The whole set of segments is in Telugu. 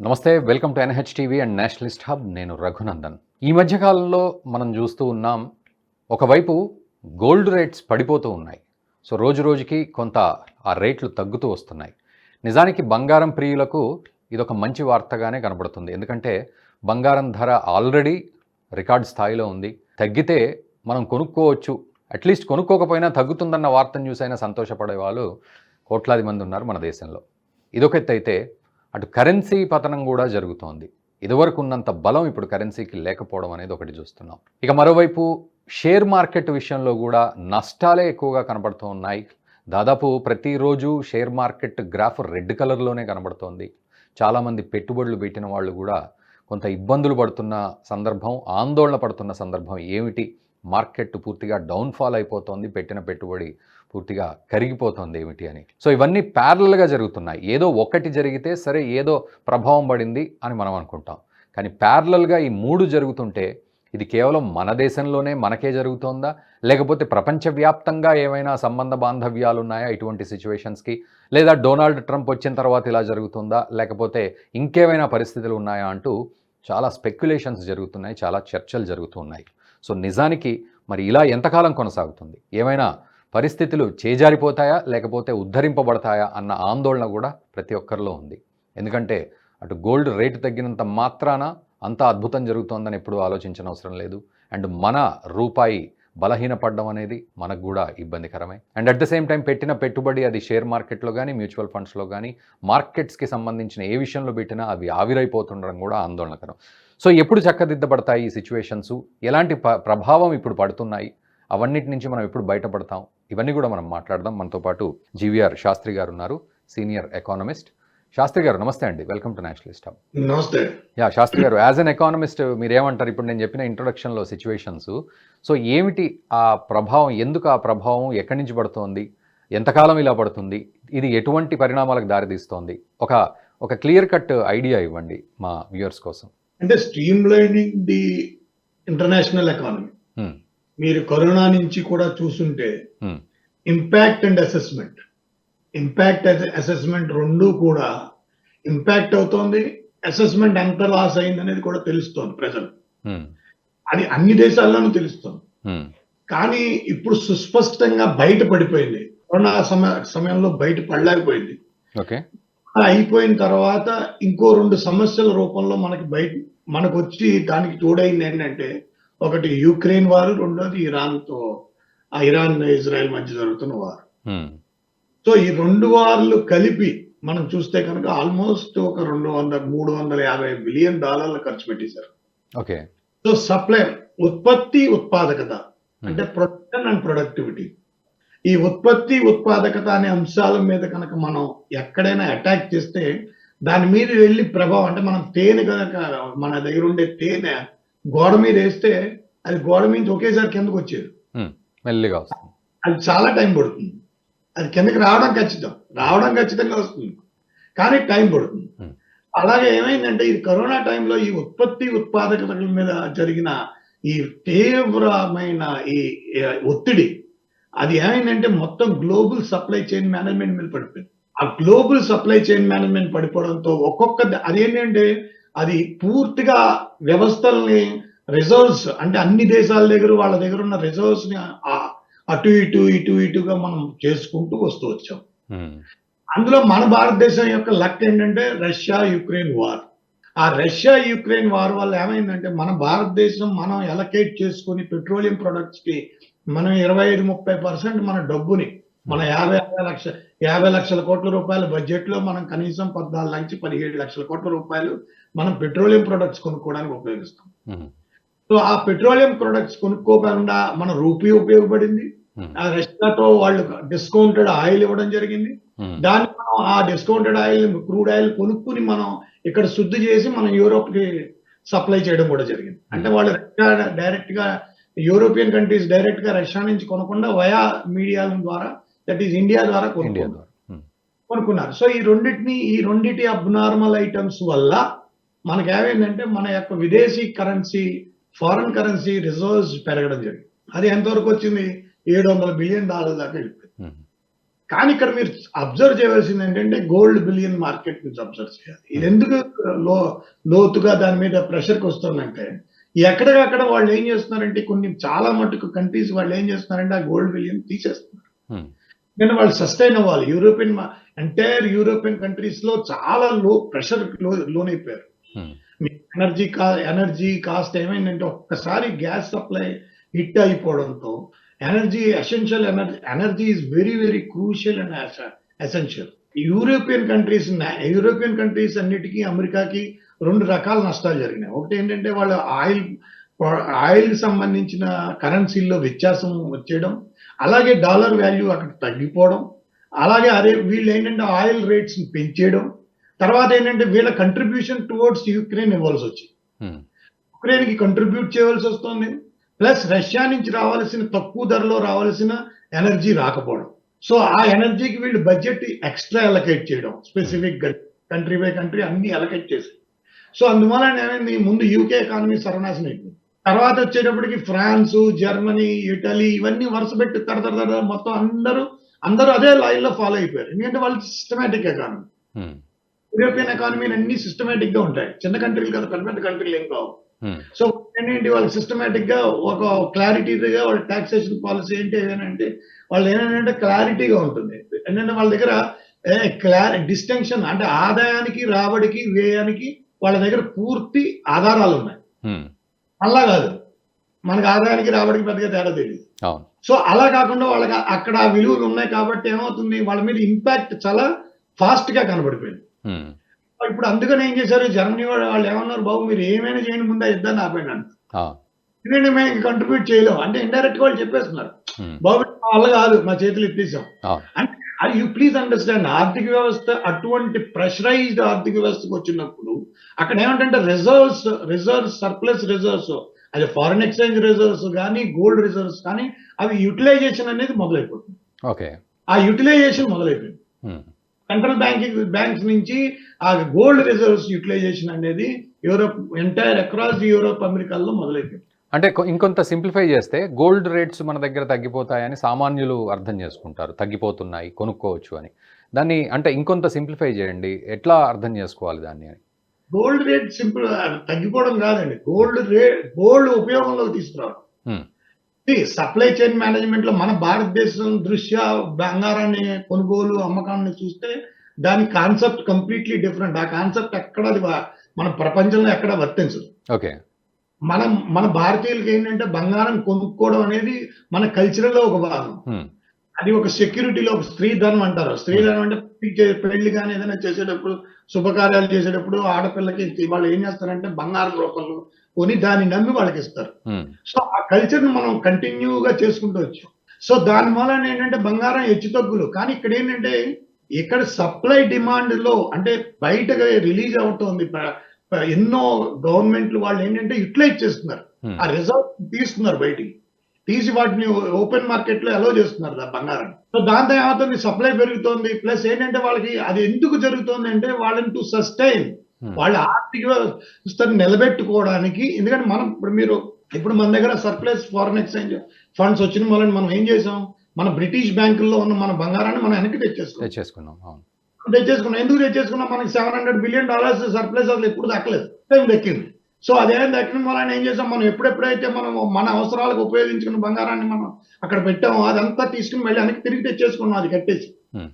నమస్తే welcome to NH TV and nationalist hub. నేను రఘునందన్. ఈ మధ్యకాలంలో మనం చూస్తూ ఉన్నాం ఒకవైపు గోల్డ్ రేట్స్ పడిపోతూ ఉన్నాయి. సో రోజు రోజుకి కొంత ఆ రేట్లు తగ్గుతూ వస్తున్నాయి. నిజానికి బంగారం ప్రియులకు ఇదొక మంచి వార్తగానే కనబడుతుంది. ఎందుకంటే బంగారం ధర ఆల్రెడీ రికార్డ్ స్థాయిలో ఉంది. తగ్గితే మనం కొనుక్కోవచ్చు. అట్లీస్ట్ కొనుక్కోకపోయినా తగ్గుతుందన్న వార్తను చూసైనా సంతోషపడే వాళ్ళు కోట్లాది మంది ఉన్నారు మన దేశంలో. ఇదొక ఎత్తు అయితే అటు కరెన్సీ పతనం కూడా జరుగుతోంది. ఇదివరకు ఉన్నంత బలం ఇప్పుడు కరెన్సీకి లేకపోవడం అనేది ఒకటి చూస్తున్నాం. ఇక మరోవైపు షేర్ మార్కెట్ విషయంలో కూడా నష్టాలే ఎక్కువగా కనబడుతూ ఉన్నాయి. దాదాపు ప్రతిరోజు షేర్ మార్కెట్ గ్రాఫ్ రెడ్ కలర్లోనే కనబడుతోంది. చాలామంది పెట్టుబడులు పెట్టిన వాళ్ళు కూడా కొంత ఇబ్బందులు పడుతున్న సందర్భం ఆందోళన పడుతున్న సందర్భం ఏమిటి? మార్కెట్ పూర్తిగా డౌన్ఫాల్ అయిపోతోంది. పెట్టిన పెట్టుబడి పూర్తిగా కరిగిపోతోంది ఏమిటి అని. సో ఇవన్నీ ప్యారలల్గా జరుగుతున్నాయి. ఏదో ఒకటి జరిగితే సరే ఏదో ప్రభావం పడింది అని మనం అనుకుంటాం. కానీ ప్యారలల్గా ఈ మూడు జరుగుతుంటే ఇది కేవలం మన దేశంలోనే మనకే జరుగుతోందా? లేకపోతే ప్రపంచవ్యాప్తంగా ఏమైనా సంబంధ బాంధవ్యాలు ఉన్నాయా ఇటువంటి సిచ్యువేషన్స్కి లేదా డొనాల్డ్ ట్రంప్ వచ్చిన తర్వాత ఇలా జరుగుతుందా? లేకపోతే ఇంకేమైనా పరిస్థితులు ఉన్నాయా అంటూ చాలా స్పెక్యులేషన్స్ జరుగుతున్నాయి చాలా చర్చలు జరుగుతున్నాయి. సో నిజానికి మరి ఇలా ఎంతకాలం కొనసాగుతుంది? ఏమైనా పరిస్థితులు చేజారిపోతాయా లేకపోతే ఉద్ధరింపబడతాయా అన్న ఆందోళన కూడా ప్రతి ఒక్కరిలో ఉంది. ఎందుకంటే అటు గోల్డ్ రేటు తగ్గినంత మాత్రాన అంత అద్భుతం జరుగుతోందని ఎప్పుడూ ఆలోచించిన అవసరం లేదు. అండ్ మన రూపాయి బలహీనపడడం అనేది మనకు కూడా ఇబ్బందికరమే. And at the same time పెట్టిన పెట్టుబడి అది షేర్ మార్కెట్లో కానీ మ్యూచువల్ ఫండ్స్లో కానీ మార్కెట్స్కి సంబంధించిన ఏ విషయంలో పెట్టినా అవి ఆవిరైపోతుండడం కూడా ఆందోళనకరం. సో ఎప్పుడు చక్కదిద్దబడతాయి ఈ సిచ్యువేషన్స్? ఎలాంటి ప- ప్రభావం ఇప్పుడు పడుతున్నాయి? అవన్నిటి నుంచి మనం ఎప్పుడు బయటపడతాం? ఇవన్నీ కూడా మనం మాట్లాడదాం. మనతో పాటు జీవీఆర్ శాస్త్రి గారు ఉన్నారు సీనియర్ ఎకానమిస్ట్. శాస్త్రి గారు నమస్తే అండి. వెల్కమ్ టు నేషనలిస్ట్ హబ్ నమస్తే. యా శాస్త్రి గారు యాజ్ అన్ ఎకానమిస్ట్ మీరు ఏమంటారు ఇప్పుడు నేను చెప్పిన ఇంట్రొడక్షన్లో సిచ్యువేషన్స్ సో ఏమిటి ఆ ప్రభావం? ఎందుకు ఆ ప్రభావం? ఎక్కడి నుంచి పడుతోంది? ఎంతకాలం ఇలా పడుతుంది? ఇది ఎటువంటి పరిణామాలకు దారితీస్తోంది ఒక ఒక క్లియర్ కట్ ఐడియా ఇవ్వండి మా వ్యూయర్స్ కోసం. అంటే streamlining the international economy. మీరు కరోనా నుంచి కూడా చూసుంటే Hmm. Impact and assessment impact assessment రెండు కూడా ఇంపాక్ట్ అవుతోంది అసెస్మెంట్ ఎంత లాస్ అయింది అనేది కూడా తెలుస్తోంది ప్రజలు Hmm. అది అన్ని దేశాల్లోనూ తెలుస్తోంది Hmm. కానీ ఇప్పుడు సుస్పష్టంగా బయట పడిపోయింది కరోనా సమ సమయంలో బయట పడలేకపోయింది అయిపోయిన తర్వాత ఇంకో రెండు సమస్యల రూపంలో మనకి బయట మనకు వచ్చి దానికి తోడైంది ఏంటంటే ఒకటి యుక్రెయిన్ వారు రెండోది ఇరాన్తో ఆ ఇరాన్ ఇజ్రాయెల్ మధ్య జరుగుతున్న వారు. సో ఈ రెండు వార్లు కలిపి మనం చూస్తే కనుక ఆల్మోస్ట్ ఒక రెండు వందల మూడు వందల యాభై బిలియన్ డాలర్లు ఖర్చు పెట్టేశారు. ఓకే. సో సప్లై ఉత్పత్తి ఉత్పాదకత అంటే ప్రొడక్షన్ అండ్ ప్రొడక్టివిటీ. ఈ ఉత్పత్తి ఉత్పాదకత అనే అంశాల మీద కనుక మనం ఎక్కడైనా అటాక్ చేస్తే దాని మీద వెళ్ళి ప్రభావం అంటే మనం తేనె కనుక మన దగ్గర ఉండే తేనె గోడ మీద వేస్తే అది గోడ మీద ఒకేసారి కిందకు వచ్చేది. మెల్లిగా వస్తుంది. అది చాలా టైం పడుతుంది. అది కిందకి రావడం ఖచ్చితం. రావడం ఖచ్చితంగా వస్తుంది. కానీ టైం పడుతుంది. అలాగే ఏమైందంటే ఈ కరోనా టైంలో ఈ ఉత్పత్తి ఉత్పాదకతల మీద జరిగిన ఈ తీవ్రమైన ఈ ఒత్తిడి అది ఏమైందంటే మొత్తం గ్లోబల్ సప్లై చైన్ మేనేజ్మెంట్ మీద పడిపోయింది. ఆ గ్లోబల్ సప్లై చైన్ మేనేజ్మెంట్ పడిపోవడంతో ఒక్కొక్క ద- అదేంటంటే అది పూర్తిగా వ్యవస్థల్ని రిజర్వ్స్ అంటే అన్ని దేశాల దగ్గర వాళ్ళ దగ్గర ఉన్న రిజర్వ్స్ని అటు ఇటు ఇటు ఇటుగా మనం చేసుకుంటూ వస్తూ వచ్చాం. అందులో మన భారతదేశం యొక్క లక్ ఏంటంటే రష్యా యుక్రెయిన్ వార్ ఆ రష్యా యుక్రెయిన్ వార్ వల్ల ఏమైందంటే మన భారతదేశం మనం ఎలకేట్ చేసుకుని పెట్రోలియం ప్రొడక్ట్స్కి మనం ఇరవై ఐదు ముప్పై పర్సెంట్ మన డబ్బుని మన యాభై యాభై లక్ష యాభై లక్షల కోట్ల రూపాయల బడ్జెట్లో మనం కనీసం పద్నాలుగు నుంచి పదిహేడు లక్షల కోట్ల రూపాయలు మనం పెట్రోలియం ప్రొడక్ట్స్ కొనుక్కోవడానికి ఉపయోగిస్తాం. సో ఆ పెట్రోలియం ప్రొడక్ట్స్ కొనుక్కోకుండా మన రూపీ ఉపయోగపడింది. ఆ రష్యాతో వాళ్ళు డిస్కౌంటెడ్ ఆయిల్ ఇవ్వడం జరిగింది. దాన్ని మనం ఆ డిస్కౌంటెడ్ ఆయిల్ క్రూడ్ ఆయిల్ కొనుక్కుని మనం ఇక్కడ శుద్ధి చేసి మనం యూరోప్కి సప్లై చేయడం కూడా జరిగింది అంటే వాళ్ళు రష్యా డైరెక్ట్గా యూరోపియన్ కంట్రీస్ డైరెక్ట్గా రష్యా నుంచి కొనకుండా వయా మీడియాల ద్వారా దట్ ఈస్ ఇండియా ద్వారా కొనుక్కున్నారు. Hmm. కొనుక్కున్నారు. సో ఈ రెండింటిని ఈ రెండిటి అబ్నార్మల్ ఐటమ్స్ వల్ల మనకి ఏమైందంటే మన యొక్క విదేశీ కరెన్సీ ఫారెన్ కరెన్సీ రిజర్వ్స్ పెరగడం జరిగింది. అది ఎంతవరకు వచ్చింది? ఏడు వందల బిలియన్ డాలర్ దాకా వెళ్ళిపోయింది. Hmm. కానీ ఇక్కడ మీరు అబ్జర్వ్ చేయవలసింది ఏంటంటే గోల్డ్ బిలియన్ మార్కెట్ నుంచి అబ్జర్వ్ చేయాలి. ఇది ఎందుకు లో లోతుగా దాని మీద ప్రెషర్కి వస్తుందంటే ఎక్కడికక్కడ వాళ్ళు ఏం చేస్తున్నారంటే కొన్ని చాలా మటుకు కంట్రీస్ వాళ్ళు ఏం చేస్తున్నారంటే ఆ గోల్డ్ బిలియన్ తీసేస్తున్నారు. Hmm. నేను వాళ్ళు సస్టైన్ అవ్వాలి. యూరోపియన్ ఎంటైర్ యూరోపియన్ కంట్రీస్లో చాలా లో ప్రెషర్ లోన్ అయిపోయారు Hmm. ఎనర్జీ కా ఎనర్జీ కాస్ట్ ఏమైందంటే ఒక్కసారి gas supply hit అయిపోవడంతో energy essential energy energy is very very crucial and essential European countries European countries అన్నిటికీ అమెరికాకి రెండు రకాల నష్టాలు జరిగినాయి. ఒకటి ఏంటంటే వాళ్ళ ఆయిల్ ఆయిల్ సంబంధించిన కరెన్సీల్లో వ్యత్యాసం వచ్చేయడం అలాగే డాలర్ వాల్యూ అక్కడ తగ్గిపోవడం అలాగే అదే వీళ్ళు ఏంటంటే ఆయిల్ రేట్స్ పెంచేయడం తర్వాత ఏంటంటే వీళ్ళ కంట్రిబ్యూషన్ టువర్డ్స్ యుక్రెయిన్ ఇవ్వాల్సి వచ్చింది. Hmm. యుక్రెయిన్కి కంట్రిబ్యూట్ చేయవలసి వస్తుంది ప్లస్ రష్యా నుంచి రావాల్సిన తక్కువ ధరలో రావాల్సిన ఎనర్జీ రాకపోవడం. సో ఆ ఎనర్జీకి వీళ్ళు బడ్జెట్ ఎక్స్ట్రా అలకేట్ చేయడం స్పెసిఫిక్ కంట్రీ బై కంట్రీ అన్ని అలకేట్ చేసి. సో అందువల్ల ఏమైంది ముందు యూకే ఎకానమీ సర్వనాశనం అయిపోయింది. తర్వాత వచ్చేటప్పటికి ఫ్రాన్స్ జర్మనీ ఇటలీ ఇవన్నీ వరుస పెట్టి తర తర తర మొత్తం అందరూ అందరూ అదే లైన్లో ఫాలో అయిపోయారు ఎందుకంటే వాళ్ళు సిస్టమేటిక్ ఎకానమీ. యూరోపియన్ ఎకానమీ అన్ని సిస్టమేటిక్గా ఉంటాయి చిన్న కంట్రీలు కదా పెద్ద పెద్ద కంట్రీలు ఏం కావు. సో ఏంటంటే వాళ్ళు సిస్టమేటిక్గా ఒక క్లారిటీగా వాళ్ళ టాక్సేషన్ పాలసీ ఏంటి ఏదంటే వాళ్ళు ఏంటంటే క్లారిటీగా ఉంటుంది ఏంటంటే వాళ్ళ దగ్గర క్లారి డిస్టింక్షన్ అంటే ఆదాయానికి రాబడికి వ్యయానికి వాళ్ళ దగ్గర పూర్తి ఆధారాలు ఉన్నాయి. అలా కాదు. మనకి ఆదాయానికి రాబడికి పెద్దగా తేడా తెలియదు సో అలా కాకుండా వాళ్ళకి అక్కడ విలువలు ఉన్నాయి కాబట్టి ఏమవుతుంది? వాళ్ళ మీద ఇంపాక్ట్ చాలా ఫాస్ట్గా కనబడిపోయింది. ఇప్పుడు అందుకని ఏం చేశారు? జర్మనీ వాళ్ళు వాళ్ళు ఏమన్నారు? బాబు మీరు ఏమైనా చేయండి ముందు యుద్ధాన్ని. ఎందుకంటే మేము కంట్రిబ్యూట్ చేయలేము అంటే ఇండైరెక్ట్ వాళ్ళు చెప్పేస్తున్నారు. బాబు వల్ల కాదు మా చేతులు ఎత్తేసాం. అంటే అది యూ ప్లీజ్ అండర్స్టాండ్ ఆర్థిక వ్యవస్థ అటువంటి ప్రెషరైజ్డ్ ఆర్థిక వ్యవస్థకు వచ్చినప్పుడు అక్కడ ఏమంటే రిజర్వ్స్ రిజర్వ్స్ సర్ప్లస్ రిజర్వ్స్ అది ఫారిన్ ఎక్స్చేంజ్ రిజర్వ్స్ కానీ గోల్డ్ రిజర్వ్స్ కానీ అవి యూటిలైజేషన్ అనేది మొదలైపోతుంది. ఓకే. ఆ యూటిలైజేషన్ మొదలైపోయింది. సెంట్రల్ బ్యాంకింగ్ బ్యాంక్స్ నుంచి ఆ గోల్డ్ రిజర్వ్స్ యూటిలైజేషన్ అనేది యూరోప్ ఎంటైర్ అక్రాస్ యూరోప్ అమెరికాలో మొదలైపోయింది. అంటే ఇంకొంత సింప్లిఫై చేస్తే గోల్డ్ రేట్స్ మన దగ్గర తగ్గిపోతాయని సామాన్యులు అర్థం చేసుకుంటారు. తగ్గిపోతున్నాయి కొనుక్కోవచ్చు అని. దాన్ని అంటే ఇంకొంత సింప్లిఫై చేయండి. ఎట్లా అర్థం చేసుకోవాలి దాన్ని అని? గోల్డ్ రేట్ సింపుల్ తగ్గిపోవడం కాదండి. గోల్డ్ రేట్ గోల్డ్ ఉపయోగంలోకి తీసుకురావడం. సప్లై చైన్ మేనేజ్మెంట్లో మన భారతదేశం దృష్ట్యా బంగారాన్ని కొనుగోలు అమ్మకాన్ని చూస్తే దాని కాన్సెప్ట్ కంప్లీట్లీ డిఫరెంట్. ఆ కాన్సెప్ట్ ఎక్కడ అది మన ప్రపంచంలో ఎక్కడ వర్తించదు. ఓకే. మనం మన భారతీయులకి ఏంటంటే బంగారం కొనుక్కోవడం అనేది మన కల్చర్లో ఒక భాగం. అది ఒక సెక్యూరిటీలో ఒక స్త్రీ ధనం అంటారు. స్త్రీ ధనం అంటే పెళ్ళి కానీ ఏదైనా చేసేటప్పుడు శుభకార్యాలు చేసేటప్పుడు ఆడపిల్లకి వాళ్ళు ఏం చేస్తారంటే బంగారం రూపంలో కొని దాన్ని నమ్మి వాళ్ళకి ఇస్తారు. సో ఆ కల్చర్ని మనం కంటిన్యూగా చేసుకుంటూ వచ్చాం. సో దాని మూలన ఏంటంటే బంగారం హెచ్చు తగ్గులు. కానీ ఇక్కడ ఏంటంటే ఇక్కడ సప్లై డిమాండ్లో అంటే బయటగా రిలీజ్ అవుతోంది. ఎన్నో గవర్నమెంట్లు వాళ్ళు ఏంటంటే యూటిలైజ్ చేస్తున్నారు. Hmm. ఆ రిజర్వ్ తీస్తున్నారు బయటికి. తీసి వాటిని ఓపెన్ మార్కెట్లో అలో చేస్తున్నారు బంగారం. సో దాంతో ఏమవుతుంది సప్లై పెరుగుతోంది. ప్లస్ ఏంటంటే వాళ్ళకి అది ఎందుకు జరుగుతోంది అంటే వాళ్ళని టు సస్టైన్ Hmm. వాళ్ళ ఆర్థిక వ్యవస్థను నిలబెట్టుకోవడానికి. ఎందుకంటే మనం ఇప్పుడు మీరు ఇప్పుడు మన దగ్గర సర్ప్లస్ ఫారెన్ ఎక్స్చేంజ్ ఫండ్స్ వచ్చిన వల్ల మనం ఏం చేసాం? మన బ్రిటిష్ బ్యాంకుల్లో ఉన్న మన బంగారాన్ని మనం వెనక్కి తెచ్చేసుకున్నాం. తెచ్చేసుకున్నాం తెచ్చేసుకున్నాం. ఎందుకు తెచ్చేసుకున్నాం? మనకి seven hundred billion dollars surplus అసలు ఎప్పుడు దక్కలేదు. టైం దక్కింది? సో అదేం దక్కడం వలన ఏం చేసాం మనం ఎప్పుడెప్పుడైతే మనం మన అవసరాలకు ఉపయోగించుకున్న బంగారాన్ని మనం అక్కడ పెట్టామో అదంతా తీసుకుని మళ్ళీ వెనక్కి తిరిగి తెచ్చేసుకున్నాం అది కట్టేసి. Hmm.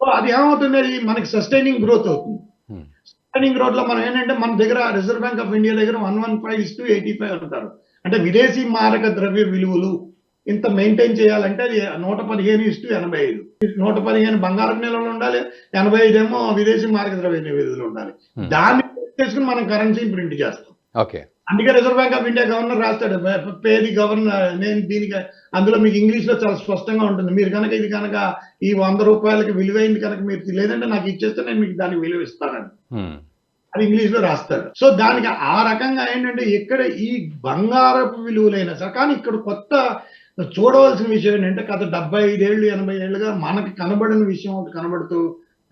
సో అది ఏమవుతుంది అది మనకి సస్టైనింగ్ గ్రోత్ అవుతుంది. Hmm. సస్టైనింగ్ గ్రోత్లో మనం ఏంటంటే మన దగ్గర రిజర్వ్ బ్యాంక్ ఆఫ్ ఇండియా దగ్గర one one five is two eighty five అంటారు. అంటే విదేశీ మారక ద్రవ్య విలువలు ఇంత మెయింటైన్ చేయాలంటే అది నూట పదిహేను ఇస్ టు ఎనభై ఐదు. నూట పదిహేను బంగారం నిల్వలు ఉండాలి ఎనభై ఐదు ఏమో విదేశీ మారక ద్రవ్య విలువలు ఉండాలి. Hmm. దాన్ని చేసుకుని మనం కరెన్సీ ప్రింట్ చేస్తాం. ఓకే. అందుకే Reserve Bank of India governor రాస్తాడు పేది గవర్నర్ నేను దీనికి అందులో మీకు ఇంగ్లీష్లో చాలా స్పష్టంగా ఉంటుంది. మీరు కనుక ఇది కనుక ఈ వంద రూపాయలకి విలువైంది కనుక మీరు లేదంటే నాకు ఇచ్చేస్తే నేను మీకు దానికి విలువ ఇస్తానని. Hmm. అది ఇంగ్లీష్లో రాస్తాడు. సో దానికి ఆ రకంగా ఏంటంటే ఇక్కడ ఈ బంగారపు విలువలైన సరే కానీ ఇక్కడ కొత్త చూడవలసిన విషయం ఏంటంటే గత డెబ్బై ఐదేళ్ళు ఎనభై ఏళ్ళుగా మనకి కనబడిన విషయం ఒకటి కనబడుతూ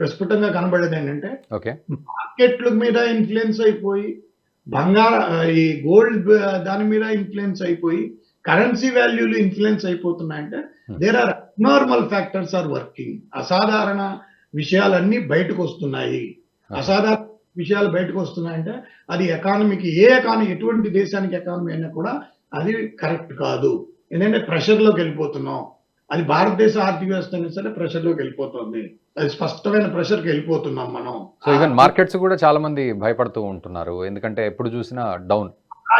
ప్రస్ఫుటంగా కనబడేది ఏంటంటే ఓకే. మార్కెట్ల మీద ఇన్ఫ్లుయెన్స్ అయిపోయి బంగార ఈ గోల్డ్ దాని మీద ఇన్ఫ్లుయెన్స్ అయిపోయి కరెన్సీ వాల్యూలు ఇన్ఫ్లుయెన్స్ అయిపోతున్నాయంటే Hmm. There are normal factors are working అసాధారణ విషయాలన్నీ బయటకు వస్తున్నాయి. అసాధారణ విషయాలు బయటకు వస్తున్నాయంటే అది ఎకానమీకి ఏ ఎకానమీ ఎటువంటి దేశానికి ఎకానమీ అయినా కూడా అది కరెక్ట్ కాదు. ఎందుకంటే ప్రెషర్లోకి వెళ్ళిపోతున్నాం. అది భారతదేశ ఆర్థిక వ్యవస్థ అయినా సరే ప్రెషర్లోకి వెళ్ళిపోతుంది. అది స్పష్టమైన ప్రెషర్కి వెళ్ళిపోతున్నాం మనం. సో ఈవెన్ మార్కెట్స్ కూడా చాలా మంది భయపడుతూ ఉంటున్నారు. ఎందుకంటే ఎప్పుడు చూసినా డౌన్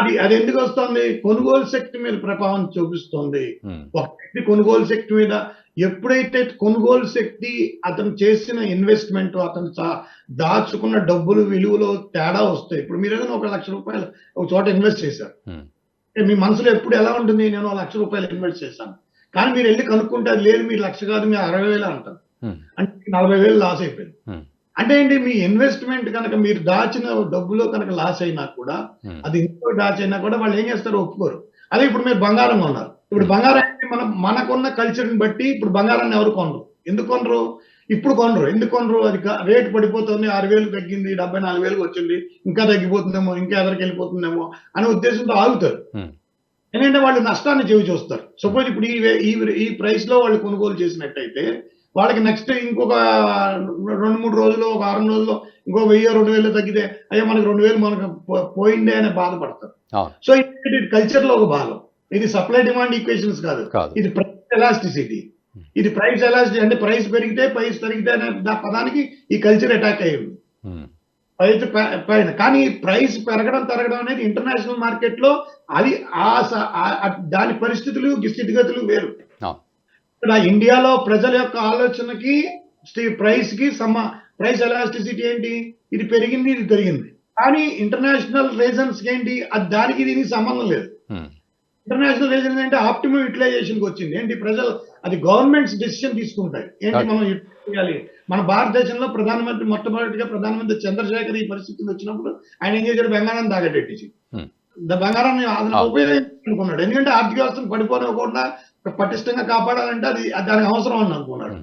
అది అది ఎందుకు వస్తుంది? కొనుగోలు శక్తి మీద ప్రభావం చూపిస్తుంది. ఒక వ్యక్తి కొనుగోలు శక్తి మీద ఎప్పుడైతే కొనుగోలు శక్తి అతను చేసిన ఇన్వెస్ట్మెంట్ అతను దాచుకున్న డబ్బులు విలువలో తేడా వస్తాయి. ఇప్పుడు మీరు ఏదైనా ఒక లక్ష రూపాయలు ఒక చోట ఇన్వెస్ట్ చేశారు. Hmm. మీ మనసులో ఎప్పుడు ఎలా ఉంటుంది? నేను లక్ష రూపాయలు ఇన్వెస్ట్ చేశాను. కానీ మీరు వెళ్ళి కనుక్కుంటే అది లేదు మీరు లక్ష కాదు మీరు అరవై వేలు అంటారు. అంటే నలభై వేలు లాస్ అయిపోయింది. అంటే ఏంటి? మీ ఇన్వెస్ట్మెంట్ కనుక మీరు దాచిన డబ్బులో కనుక లాస్ అయినా కూడా అది ఇంకో దాచి అయినా కూడా వాళ్ళు ఏం చేస్తారు? ఒప్పుకోరు. అదే ఇప్పుడు మీరు బంగారం కొన్నారు ఇప్పుడు బంగారం మనం మనకున్న కల్చర్ని బట్టి ఇప్పుడు బంగారాన్ని ఎవరు కొనరు? ఎందుకు కొనరు? ఇప్పుడు కొనరు. ఎందుకు కొనరు? అది రేటు పడిపోతుంది. ఆరు వేలు తగ్గింది డెబ్బై నాలుగు వేలకు వచ్చింది. ఇంకా తగ్గిపోతుందేమో ఇంకా ఎదరికి వెళ్ళిపోతుందేమో అనే ఉద్దేశంతో ఆగుతారు. ఎందుకంటే వాళ్ళు నష్టాన్ని చెవి చూస్తారు. సపోజ్ ఇప్పుడు ఈ ఈ ప్రైస్లో వాళ్ళు కొనుగోలు చేసినట్టయితే వాళ్ళకి నెక్స్ట్ ఇంకొక రెండు మూడు రోజులు ఒక వారం రోజుల్లో ఇంకో వెయ్యి రెండు వేలు తగ్గితే అయ్యో మనకి రెండు వేలు మనకు పోయిందే అనే బాధపడతారు. సో ఇది కల్చర్లో ఒక భాగం. ఇది సప్లై డిమాండ్ ఈక్వేషన్స్ కాదు. ఇది ఎలాస్టిసిటీ ఇది ప్రైస్ ఎలాస్టిసిటీ అంటే ప్రైస్ పెరిగితే ప్రైస్ తరిగితే అనే పదానికి ఈ కల్చర్ అటాక్ అయ్యింది. ప్రైస్ ప- పైన కానీ ప్రైస్ పెరగడం తరగడం అనేది ఇంటర్నేషనల్ మార్కెట్లో అది ఆ దాని పరిస్థితులు స్థితిగతులు వేరు. ఇక్కడ ఇండియాలో ప్రజల యొక్క ఆలోచనకి ప్రైస్కి సమ ప్రైస్ ఎలాస్టిసిటీ ఏంటి ఇది పెరిగింది ఇది పెరిగింది కానీ ఇంటర్నేషనల్ రీజన్స్ ఏంటి అది దానికి దీనికి సంబంధం లేదు. ఇంటర్నేషనల్ రీజన్ ఏంటి ఆప్టిమం యూటిలైజేషన్ వచ్చింది. ఏంటి? ప్రజలు అది గవర్నమెంట్స్ డెసిషన్ తీసుకుంటాయి. ఏంటి. మనం చేయాలి? మన భారతదేశంలో ప్రధానమంత్రి మొట్టమొదటిగా ప్రధానమంత్రి చంద్రశేఖర్ ఈ పరిస్థితులు వచ్చినప్పుడు ఆయన ఏం చేశాడు? బంగారాన్ని తాగట్టేసి Hmm. బంగారాన్ని. ఉపయోగించుకున్నాడు ఎందుకంటే ఆర్థిక వ్యవస్థను పడిపోనివ్వకుండా పటిష్టంగా కాపాడాలంటే అది దానికి అవసరం అని అనుకున్నాడు.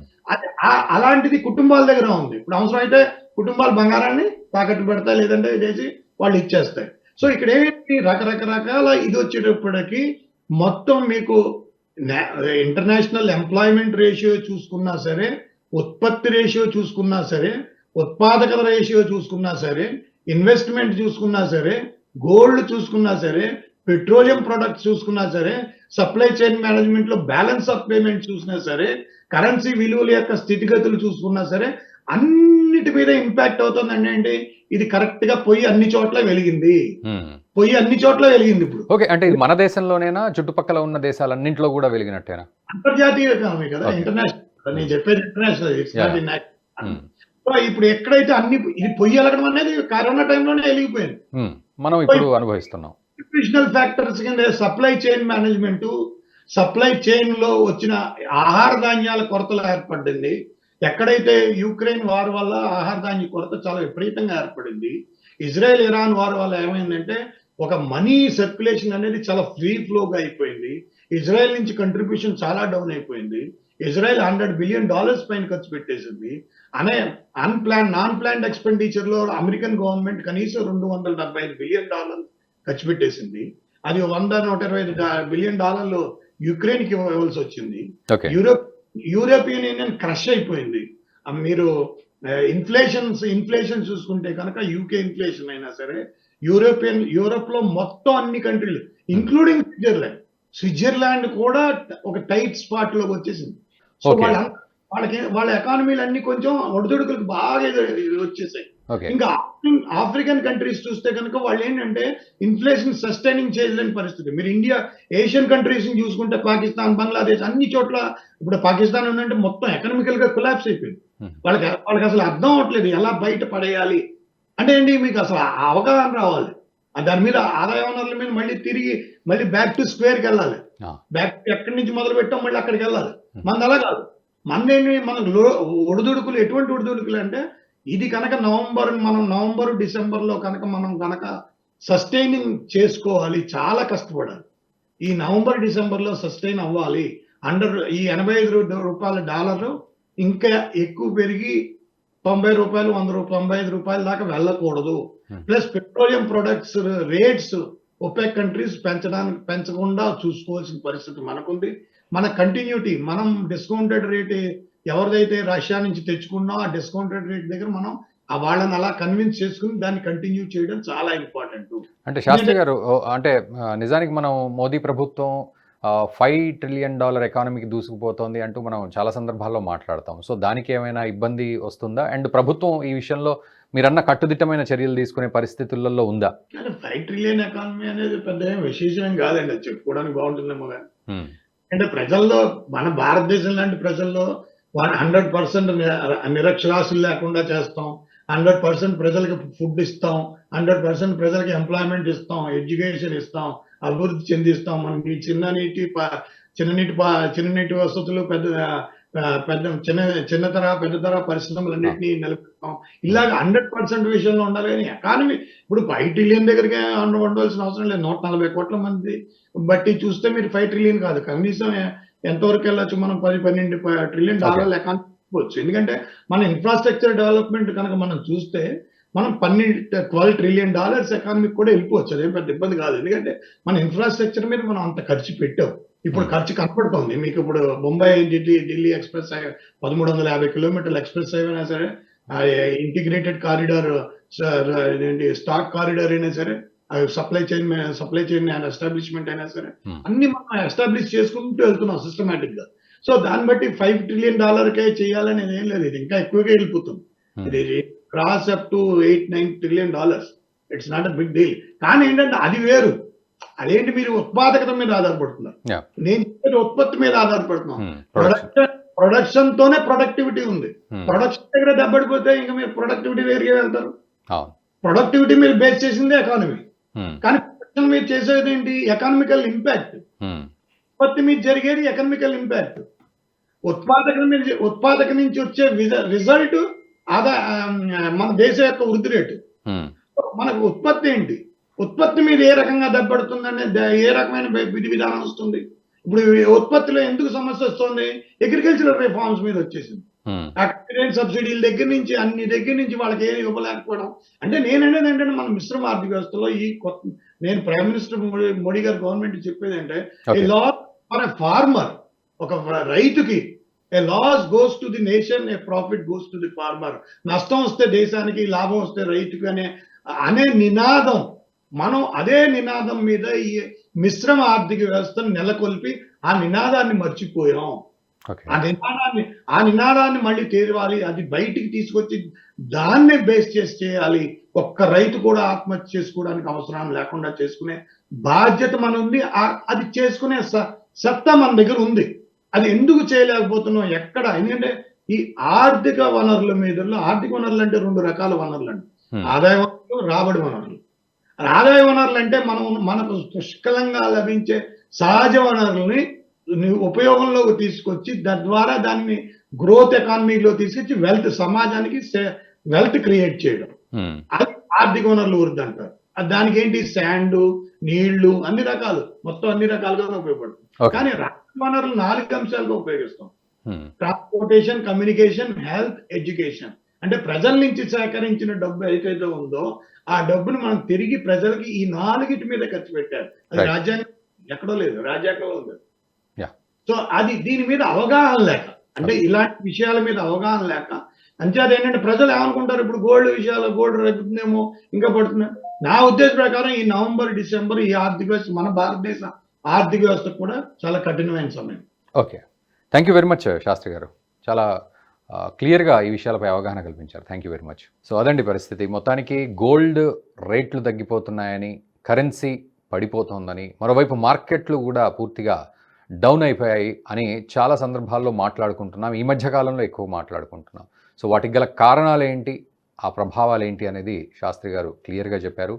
అలాంటిది కుటుంబాల దగ్గర ఉంది. ఇప్పుడు అవసరం అయితే కుటుంబాలు బంగారాన్ని తాకట్టు పెడతాయి లేదంటే చేసి వాళ్ళు ఇచ్చేస్తాయి. సో ఇక్కడ ఏమిటి? రకరకరకాల ఇది వచ్చేటప్పటికి మొత్తం మీకు ఇంటర్నేషనల్ ఎంప్లాయ్మెంట్ రేషియో చూసుకున్నా సరే ఉత్పత్తి రేషియో చూసుకున్నా సరే ఉత్పాదకత రేషియో చూసుకున్నా సరే ఇన్వెస్ట్మెంట్ చూసుకున్నా సరే గోల్డ్ చూసుకున్నా సరే పెట్రోలియం ప్రొడక్ట్స్ చూసుకున్నా సరే సప్లై చైన్ మేనేజ్మెంట్లో బ్యాలెన్స్ ఆఫ్ పేమెంట్ చూసినా సరే కరెన్సీ విలువల యొక్క స్థితిగతులు చూసుకున్నా సరే అన్నిటి మీద ఇంపాక్ట్ అవుతుందండి అంటే ఇది కరెక్ట్గా పొయ్యి అన్ని చోట్ల వెలిగింది. పొయ్యి అన్ని చోట్ల వెలిగింది ఇప్పుడు. ఓకే అంటే ఇది మన దేశంలోనేనా చుట్టుపక్కల ఉన్న దేశాలన్నింటిలో కూడా వెలిగినట్టేనా? అంతర్జాతీయ కదా. ఇంటర్నేషనల్ నేను చెప్పేది ఇంటర్నేషనల్ Hmm. ఇప్పుడు ఎక్కడైతే అన్ని ఇది పొయ్యి వెలగడం అనేది కరోనా టైంలోనే వెలిగిపోయింది. Hmm. మనం ఇప్పుడు అనుభవిస్తున్నాం. ఇన్స్టిట్యూషనల్ ఫ్యాక్టర్స్ కింద సప్లై చైన్ మేనేజ్మెంట్ సప్లై చైన్లో వచ్చిన ఆహార ధాన్యాల కొరతలు ఏర్పడింది. ఎక్కడైతే యుక్రెయిన్ వార్ వల్ల ఆహార ధాన్య కొరత చాలా విపరీతంగా ఏర్పడింది ఇజ్రాయెల్ ఇరాన్ వార్ వల్ల ఏమైందంటే ఒక మనీ సర్క్యులేషన్ అనేది చాలా ఫ్రీ ఫ్లోగా అయిపోయింది. ఇజ్రాయెల్ నుంచి కంట్రిబ్యూషన్ చాలా డౌన్ అయిపోయింది. ఇజ్రాయెల్ హండ్రెడ్ బిలియన్ డాలర్స్ పైన ఖర్చు పెట్టేసింది. అనే అన్ప్లాన్ నాన్ ప్లాన్డ్ ఎక్స్పెండిచర్లో అమెరికన్ గవర్నమెంట్ కనీసం రెండు వందల డెబ్బై ఐదు బిలియన్ డాలర్ ఖర్చు పెట్టేసింది. అది వంద నూట ఇరవై ఐదు బిలియన్ డాలర్లు యుక్రెయిన్కి ఇవ్వాల్సి వచ్చింది. యూరోప్ యూరోపియన్ యూనియన్ క్రష్ అయిపోయింది. మీరు ఇన్ఫ్లేషన్స్ ఇన్ఫ్లేషన్ చూసుకుంటే కనుక యూకే ఇన్ఫ్లేషన్ అయినా సరే యూరోపియన్ యూరోప్లో మొత్తం అన్ని కంట్రీలు ఇంక్లూడింగ్ స్విట్జర్లాండ్. స్విట్జర్లాండ్ కూడా ఒక టైట్ స్పాట్లోకి వచ్చేసింది సో. వాళ్ళ వాళ్ళకి వాళ్ళ ఎకానమీలు అన్ని కొంచెం ఒడిదుడుకులకు బాగా వచ్చేసాయి. ఇంకా ఆఫ్రికన్ కంట్రీస్ చూస్తే కనుక వాళ్ళు ఏంటంటే ఇన్ఫ్లేషన్ సస్టైనింగ్ చేయలేని పరిస్థితి. మీరు ఇండియా ఏషియన్ కంట్రీస్ని చూసుకుంటే పాకిస్తాన్ బంగ్లాదేశ్ అన్ని చోట్ల ఇప్పుడు పాకిస్తాన్ ఉందంటే మొత్తం ఎకనామికల్గా కొలాప్స్ అయిపోయింది. Hmm. వాళ్ళకి వాళ్ళకి అసలు అర్థం అవట్లేదు ఎలా బయట పడేయాలి. అంటే ఏంటి మీకు అసలు అవగాహన రావాలి. ఆ దాని మీద ఆదాయ వనరుల మీద మళ్ళీ తిరిగి మళ్ళీ బ్యాక్ టు స్క్వేర్కి వెళ్ళాలి. బ్యాక్ ఎక్కడి నుంచి మొదలు పెట్టాం మళ్ళీ అక్కడికి వెళ్ళాలి. Hmm. మనది అలా కాదు మనదేంటి మనకు ఒడిదుడుకులు ఎటువంటి ఒడిదుడుకులు అంటే ఇది కనుక నవంబర్ మనం నవంబర్ డిసెంబర్లో కనుక మనం కనుక సస్టైనింగ్ చేసుకోవాలి చాలా కష్టపడాలి. ఈ నవంబర్ డిసెంబర్లో సస్టైన్ అవ్వాలి. అండర్ ఈ ఎనభై ఐదు రూపాయల డాలర్ ఇంకా ఎక్కువ పెరిగి తొంభై రూపాయలు వంద రూపాయలు తొంభై ఐదు రూపాయల దాకా వెళ్ళకూడదు. Hmm. Plus petroleum products rates OPEC countries పెంచడానికి పెంచకుండా చూసుకోవాల్సిన పరిస్థితి మనకుంది. మన కంటిన్యూటీ మనం డిస్కౌంటెడ్ రేట్ ఎవరిదైతే రష్యా నుంచి తెచ్చుకున్నాం ఆ డిస్కౌంటెడ్ రేట్ దగ్గర మనం ఆ వాళ్ళని అలా కన్విన్స్ చేసుకుని దాన్ని కంటిన్యూ చేయడం చాలా ఇంపార్టెంట్ అంటే శాస్త్రి గారు అంటే నిజానికి మనం మోదీ ప్రభుత్వం ఫైవ్ ట్రిలియన్ డాలర్ ఎకానమీకి దూసుకుపోతోంది అంటూ మనం చాలా సందర్భాల్లో మాట్లాడతాం. సో దానికి ఏమైనా ఇబ్బంది వస్తుందా? అండ్ ప్రభుత్వం ఈ విషయంలో మీరన్న కట్టుదిట్టమైన చర్యలు తీసుకునే పరిస్థితులలో ఉందా? ఫైవ్ ట్రిలియన్ ఎకానమీ అనేది పెద్ద ఏం విశేషం కాదండి. చెప్పుకోవడానికి బాగుంటుందేమో కానీ. అంటే ప్రజల్లో మన భారతదేశం లాంటి ప్రజల్లో హండ్రెడ్ పర్సెంట్ నిరక్షరాస్యులు లేకుండా చేస్తాం. హండ్రెడ్ పర్సెంట్ ప్రజలకు ఫుడ్ ఇస్తాం. హండ్రెడ్ పర్సెంట్ ప్రజలకు ఎంప్లాయ్మెంట్ ఇస్తాం. ఎడ్యుకేషన్ ఇస్తాం. అభివృద్ధి చెందిస్తాం. మనకి చిన్న నీటి ప- చిన్న నీటి ప- చిన్న నీటి వసతులు పెద్ద పెద్ద చిన్న చిన్న తర పెద్ద తర పరిశ్రమలన్నింటినీ నిలబెడతాం. ఇలాగ హండ్రెడ్ పర్సెంట్ విషయంలో ఉండాలి కానీ ఎకానమీ ఇప్పుడు ఫైవ్ ట్రిలియన్ దగ్గరికి ఉండ- ఉండవలసిన అవసరం లేదు. నూట నలభై కోట్ల మంది బట్టి చూస్తే మీరు ఫైవ్ ట్రిలియన్ కాదు. కనీసం ఎంతవరకు వెళ్ళొచ్చు మనం పది పన్నెండు ట్రిలియన్ డాలర్ల ఎకానమీ వచ్చు ఎందుకంటే మన ఇన్ఫ్రాస్ట్రక్చర్ డెవలప్మెంట్ కనుక మనం చూస్తే మనం పన్నెండు ట్వెల్వ్ ట్రిలియన్ డాలర్స్ ఎకానమీకి కూడా వెళ్ళిపోవచ్చు. అదేం పెద్ద ఇబ్బంది కాదు. ఎందుకంటే మన ఇన్ఫ్రాస్ట్రక్చర్ మీద మనం అంత ఖర్చు పెట్టాం. ఇప్పుడు Hmm. ఖర్చు కనపడుతోంది. మీకు ఇప్పుడు బొంబాయి ఢిల్లీ ఢిల్లీ ఎక్స్ప్రెస్ పదమూడు వందల యాభై కిలోమీటర్ల ఎక్స్ప్రెస్ అయినా సరే ఇంటిగ్రేటెడ్ కారిడార్ స్టాక్ కారిడార్ అయినా సరే supply chain supply chain establishment అయినా సరే Hmm. అన్ని మనం ఎస్టాబ్లిష్ చేసుకుంటూ వెళ్తున్నాం సిస్టమేటిక్గా సో దాన్ని బట్టి ఫైవ్ ట్రిలియన్ డాలర్ కే చేయాలనేది ఏం లేదు ఇది ఇంకా ఎక్కువగా వెళ్ళిపోతుంది Hmm. ఇది cross up to eight nine trillion dollars it's not a big deal కానీ ఏంటంటే అది వేరు అదేంటి మీరు ఉత్పాదకత మీద ఆధారపడుతున్నారు. నేను చెప్పేది ఉత్పత్తి మీద ఆధారపడుతున్నాం. ప్రొడక్షన్ ప్రొడక్షన్ తోనే ప్రొడక్టివిటీ ఉంది. ప్రొడక్షన్ దగ్గర దెబ్బడిపోతే ఇంకా మీరు ప్రొడక్టివిటీ దగ్గరికి వెళ్తారు ప్రొడక్టివిటీ మీరు బేస్ చేసిందే ఎకానమీ. కానీ ప్రొడక్షన్ మీరు చేసేది ఏంటి? ఎకనామికల్ ఇంపాక్ట్ హ్మ్. ఉత్పత్తి మీద జరిగేది ఎకనామికల్ ఇంపాక్ట్ ఉత్పాదక మీద ఉత్పాదక నుంచి వచ్చే రిజల్ట్ ఆదా మన దేశం యొక్క వృద్ధి రేటు. హ్మ్. మనకు ఉత్పత్తి ఏంటి? ఉత్పత్తి మీద ఏ రకంగా దెబ్బడుతుందనే ద- ఏ రకమైన విధి విధానం వస్తుంది? ఇప్పుడు ఉత్పత్తిలో ఎందుకు సమస్య వస్తుంది? అగ్రికల్చరల్ రిఫార్మ్స్ మీద వచ్చేసింది. హ్మ్. అక్సిడెంట్ సబ్సిడీల దగ్గర నుంచి అన్ని దగ్గర నుంచి వాళ్ళకి ఏమి ఇవ్వలేకపోవడం అంటే నేను అనేది ఏంటంటే మన మిశ్రమ ఆర్థిక వ్యవస్థలో ఈ కొత్త నేను ప్రైమ్ మినిస్టర్ మోడీ గారి గవర్నమెంట్ చెప్పేది అంటే a. Loss for a farmer ఒక రైతుకి a loss goes to the nation a profit goes to the farmer నష్టం వస్తే దేశానికి లాభం వస్తే రైతుకి అనే అనే నినాదం మనం అదే నినాదం మీద ఈ మిశ్రమ ఆర్థిక వ్యవస్థను నెలకొల్పి ఆ నినాదాన్ని మర్చిపోయాం ఆ నినాదాన్ని ఆ నినాదాన్ని మళ్ళీ తేవాలి అది బయటికి తీసుకొచ్చి దాన్నే బేస్ చేసి చేయాలి. ఒక్క రైతు కూడా ఆత్మహత్య చేసుకోవడానికి అవసరం లేకుండా చేసుకునే బాధ్యత మన ఉంది అది చేసుకునే సత్తా మన దగ్గర ఉంది. అది ఎందుకు చేయలేకపోతున్నాం? ఎక్కడ? ఎందుకంటే ఈ ఆర్థిక వనరుల మీద ఆర్థిక వనరులు అంటే రెండు రకాల వనరులు అండి. ఆదాయ వనరులు రాబడి వనరులు. ఆదాయ వనరులు అంటే మనం మనకు పుష్కలంగా లభించే సహజ వనరుల్ని ఉపయోగంలోకి తీసుకొచ్చి తద్వారా దాన్ని గ్రోత్ ఎకానమీలో తీసుకొచ్చి వెల్త్ సమాజానికి వెల్త్ క్రియేట్ చేయడం. హ్మ్. అది ఆర్థిక వనరులు వృద్ధి అంటారు. దానికి ఏంటి? శాండ్ నీళ్ళు అన్ని రకాలు. మొత్తం అన్ని రకాలుగా ఉపయోగపడుతుంది. కానీ రాష్ట్ర వనరులు నాలుగు అంశాలుగా ఉపయోగిస్తాం. ట్రాన్స్పోర్టేషన్ కమ్యూనికేషన్ హెల్త్ ఎడ్యుకేషన్ అంటే ప్రజల నుంచి సేకరించిన డబ్బు ఏదైతే ఉందో ఆ డబ్బును మనం తిరిగి ప్రజలకి ఈ నాలుగిటి మీద ఖర్చు పెట్టారు. అది. రాజ్యాంగం ఎక్కడో లేదు. రాజ్యాంగంలో ఉంది. సో అది దీని మీద అవగాహన లేక అంటే ఇలాంటి విషయాల మీద అవగాహన లేక అంచేది ఏంటంటే ప్రజలు ఏమనుకుంటారు? ఇప్పుడు గోల్డ్ విషయాలు గోల్డ్ తగ్గుతుందేమో ఇంకా పడుతుంది నా ఉద్దేశ ప్రకారం ఈ నవంబర్ డిసెంబర్ ఈ ఆర్థిక వ్యవస్థ మన భారతదేశ ఆర్థిక వ్యవస్థ కూడా చాలా కఠినమైన సమయం. Okay. Thank you very much Shastri గారు. చాలా క్లియర్గా ఈ విషయాలపై అవగాహన కల్పించారు. Thank you very much so అదండి పరిస్థితి. మొత్తానికి గోల్డ్ రేట్లు తగ్గిపోతున్నాయని కరెన్సీ పడిపోతోందని మరోవైపు మార్కెట్లు కూడా పూర్తిగా డౌన్ అయిపోయాయి అని చాలా సందర్భాల్లో మాట్లాడుకుంటున్నాం. ఈ మధ్యకాలంలో ఎక్కువ మాట్లాడుకుంటున్నాం. సో వాటికి గల కారణాలు ఏంటి ఆ ప్రభావాలు ఏంటి అనేది శాస్త్రి గారు క్లియర్గా చెప్పారు.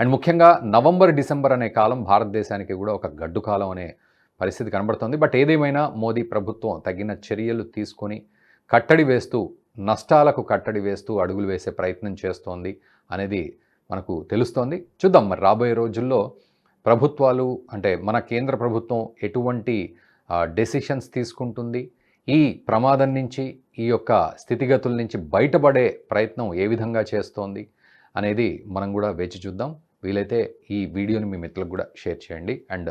అండ్ ముఖ్యంగా నవంబర్ డిసెంబర్ అనే కాలం భారతదేశానికి కూడా ఒక గడ్డు కాలం అనే పరిస్థితి కనబడుతోంది. బట్ ఏదేమైనా మోదీ ప్రభుత్వం తగిన చర్యలు తీసుకొని కట్టడి వేస్తూ నష్టాలకు కట్టడి వేస్తూ అడుగులు వేసే ప్రయత్నం చేస్తోంది అనేది మనకు తెలుస్తోంది. చూద్దాం మరి రాబోయే రోజుల్లో ప్రభుత్వాలు అంటే మన కేంద్ర ప్రభుత్వం ఎటువంటి డెసిషన్స్ తీసుకుంటుంది? ఈ ప్రమాదం నుంచి ఈ యొక్క స్థితిగతుల నుంచి బయటపడే ప్రయత్నం ఏ విధంగా చేస్తోంది? అనేది మనం కూడా వేచి చూద్దాం. వీలైతే ఈ వీడియోని మీ మిత్రులకు కూడా షేర్ చేయండి. అండ్